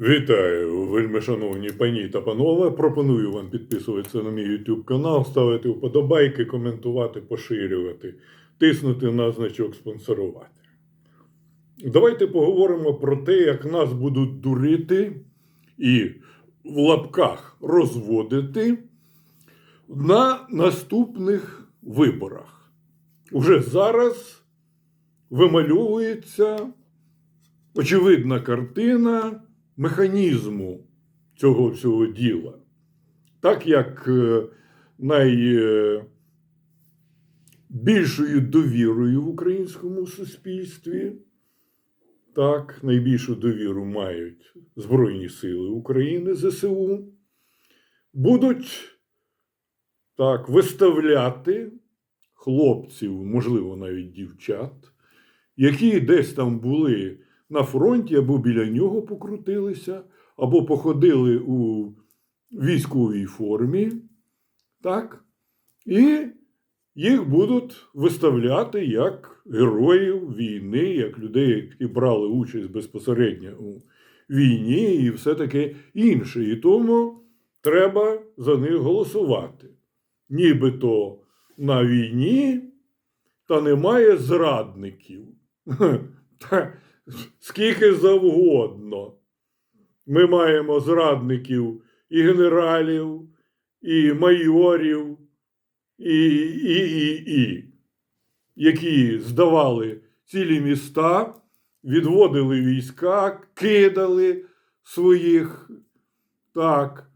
Вітаю, вельми шановні пані та панове. Пропоную вам підписуватися на мій YouTube канал, ставити вподобайки, коментувати, поширювати, тиснути на значок спонсорувати. Давайте поговоримо про те, як нас будуть дурити і в лапках розводити на наступних виборах. Уже зараз вимальовується очевидна картина механізму цього всього діла. Так як е, найбільшою довірою в українському суспільстві, так, найбільшу довіру мають Збройні Сили України ЗСУ, будуть так виставляти хлопців, можливо, навіть дівчат, які десь там були на фронті або біля нього покрутилися, або походили у військовій формі, так? І їх будуть виставляти як героїв війни, як людей, які брали участь безпосередньо у війні і все таке інше. І тому треба за них голосувати. Нібито на війні та немає зрадників. Скільки завгодно. Ми маємо зрадників і генералів, і майорів, і, і, і, і, які здавали цілі міста, відводили війська, кидали своїх, так,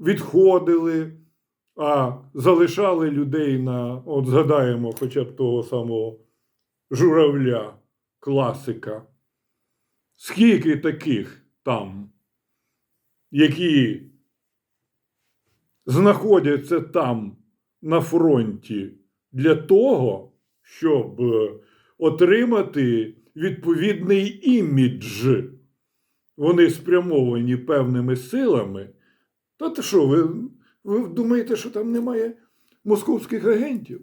відходили, а залишали людей на, от згадаємо хоча б того самого журавля, класика. Скільки таких там, які знаходяться там на фронті для того, щоб е, отримати відповідний імідж, вони спрямовані певними силами. Та ти що, ви, ви думаєте, що там немає московських агентів?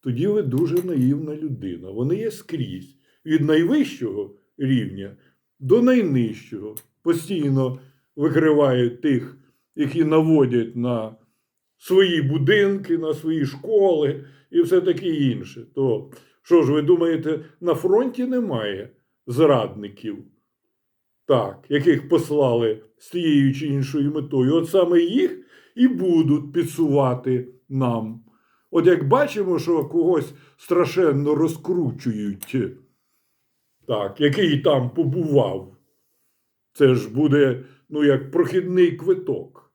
Тоді ви дуже наївна людина. Вони є скрізь від найвищого рівня до найнижчого. Постійно викривають тих, які наводять на свої будинки, на свої школи і все таке інше. То що ж, ви думаєте, на фронті немає зрадників, так, яких послали з тією чи іншою метою? От саме їх і будуть підсувати нам. От як бачимо, що когось страшенно розкручують, так, який там побував, це ж буде ну, як прохідний квиток.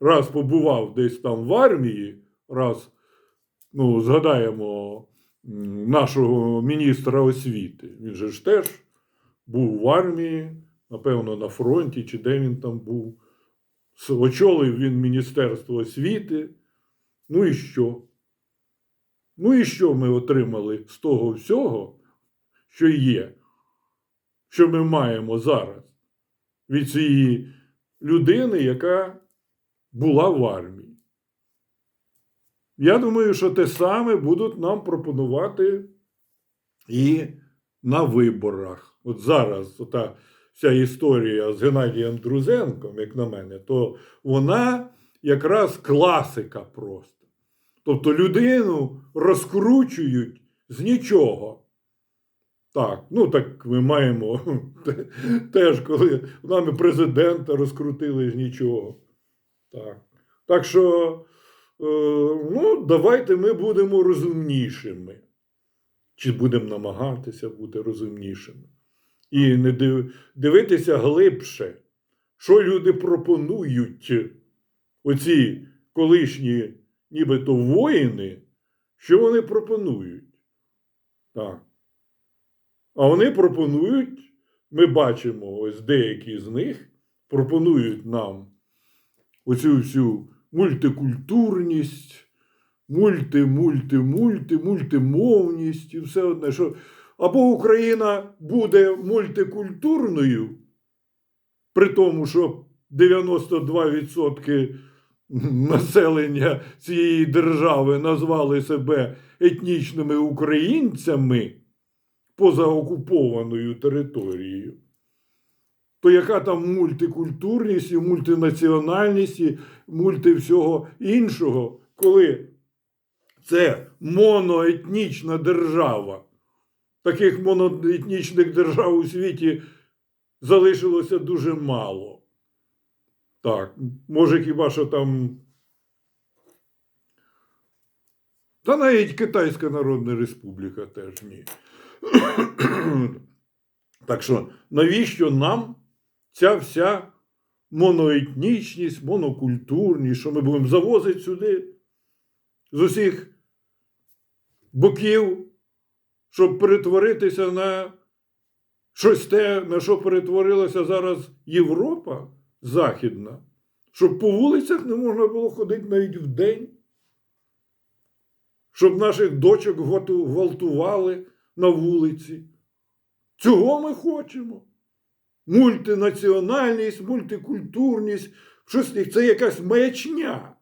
Раз побував десь там в армії, раз, ну, згадаємо нашого міністра освіти. Він же ж теж був в армії, напевно, на фронті, чи де він там був. Очолив він Міністерство освіти. Ну і що? Ну і що ми отримали з того всього, що є, що ми маємо зараз від цієї людини, яка була в армії? Я думаю, що те саме будуть нам пропонувати і на виборах. От зараз ота вся історія з Геннадієм Друзенком, як на мене, то вона якраз класика просто. Тобто людину розкручують з нічого. Так, ну так ми маємо теж, коли нами президента розкрутили з нічого. Так, так що, е, ну, давайте ми будемо розумнішими. Чи будемо намагатися бути розумнішими. І не див- дивитися глибше, що люди пропонують, оці колишні нібито воїни, що вони пропонують. Так. А вони пропонують, ми бачимо, ось деякі з них пропонують нам оцю всю мультикультурність, мульти, мульти, мульти, мультимовність і все одне, що або Україна буде мультикультурною, при тому, що 92% населення цієї держави назвали себе етнічними українцями поза окупованою територією. то яка там мультикультурність і мультинаціональність і мульти всього іншого, коли це моноетнічна держава. Таких моноетнічних держав у світі залишилося дуже мало. Так, може, хіба що там. Та навіть Китайська Народна Республіка теж ні. Так що, навіщо нам ця вся моноетнічність, монокультурність, що ми будемо завозити сюди з усіх боків, щоб перетворитися на щось те, на що перетворилася зараз Європа Західна, щоб по вулицях не можна було ходити навіть вдень, щоб наших дочок гвалтували на вулиці. Цього ми хочемо. Мультинаціональність, мультикультурність, щось це якась маячня.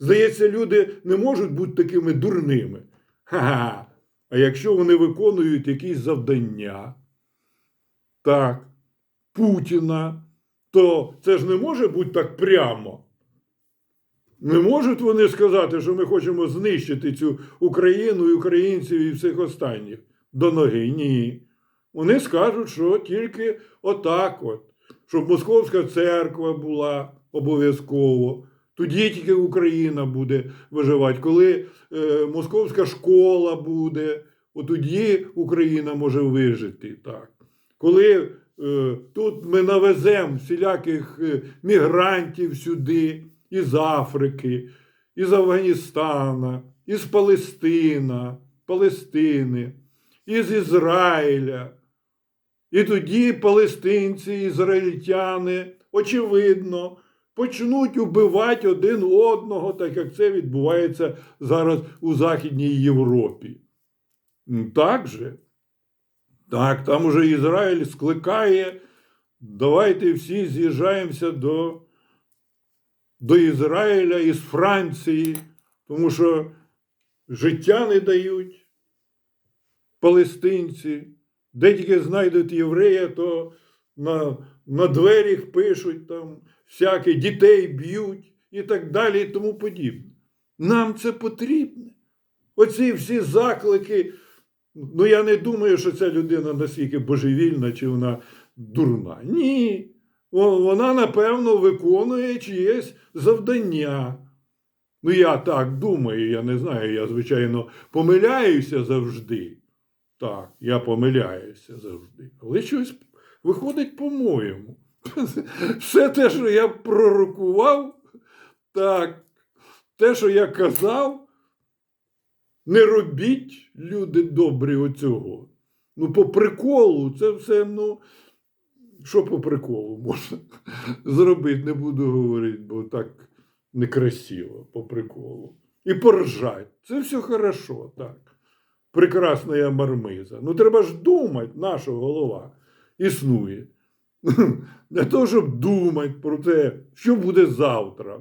Здається, люди не можуть бути такими дурними. Ха-ха. А якщо вони виконують якісь завдання, так, Путіна, то це ж не може бути так прямо. Не можуть вони сказати, що ми хочемо знищити цю Україну і українців і всіх останніх до ноги. Ні. Вони скажуть, що тільки отак от, щоб Московська церква була обов'язково. Тоді тільки Україна буде виживати. Коли е, московська школа буде, тоді Україна може вижити. Так. Коли е, тут ми навеземо всіляких е, мігрантів сюди, із Африки, із Афганістана, із Палестина, Палестини, із Ізраїля. І тоді палестинці, ізраїльтяни, очевидно, почнуть убивати один одного, так як це відбувається зараз у Західній Європі. Так же? Так, там уже Ізраїль скликає. Давайте всі з'їжджаємося до, до Ізраїля із Франції, тому що життя не дають палестинці. Де тільки знайдуть єврея, то на, на двері пишуть там всяке, дітей б'ють і так далі, і тому подібне. Нам це потрібно. Оці всі заклики. Ну, я не думаю, що ця людина настільки божевільна чи вона дурна. Ні. Вона, напевно, виконує чиєсь завдання. Ну, я так думаю, я не знаю, я, звичайно, помиляюся завжди. Так, я помиляюся завжди. Але щось виходить по-моєму. Все те, що я пророкував, так, те, що я казав, не робіть, люди добрі, оцього. Ну, по приколу, це все, ну, що по приколу можна зробити, не буду говорити, бо так некрасиво, по приколу. І поржать. Це все хорошо, так. Прекрасна мармиза. Ну, треба ж думати, наша голова існує. Для того, щоб думати про те, що буде завтра.